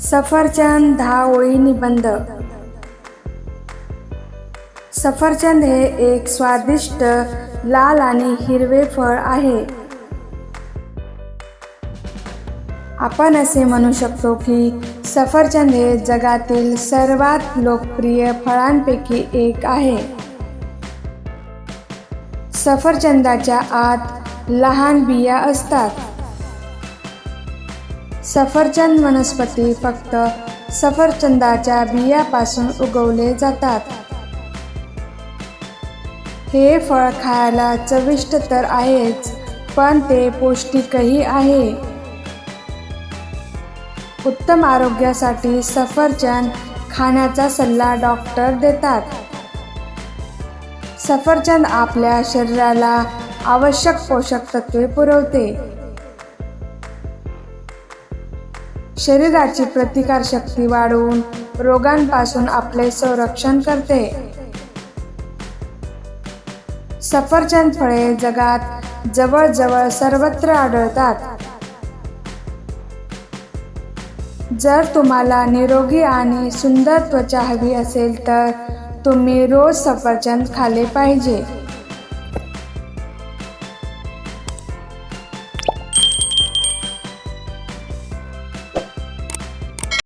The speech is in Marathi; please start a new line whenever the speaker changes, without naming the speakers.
सफरचंद दहा ओळी निबंध. सफरचंद हे एक स्वादिष्ट लाल आणि हिरवे फळ आहे. आपण असे म्हणू शकतो की सफरचंद हे जगातील सर्वात लोकप्रिय फळांपैकी एक आहे. सफरचंदाच्या आत लहान बिया असतात. सफरचंद वनस्पती फक्त सफरचंदाच्या बियापासून उगवले जातात. हे फळ खायला चविष्ट तर आहेच पण ते पौष्टिकही आहे. उत्तम आरोग्यासाठी सफरचंद खाण्याचा सल्ला डॉक्टर देतात. सफरचंद आपल्या शरीराला आवश्यक पोषक तत्वे पुरवते. शरीराची प्रतिकारशक्ती वाढवून रोगांपासून आपले संरक्षण करते. सफरचंद फळे जगात जवळजवळ सर्वत्र आढळतात. जर तुम्हाला निरोगी आणि सुंदर त्वचा हवी असेल तर तुम्ही रोज सफरचंद खाल्ले पाहिजे.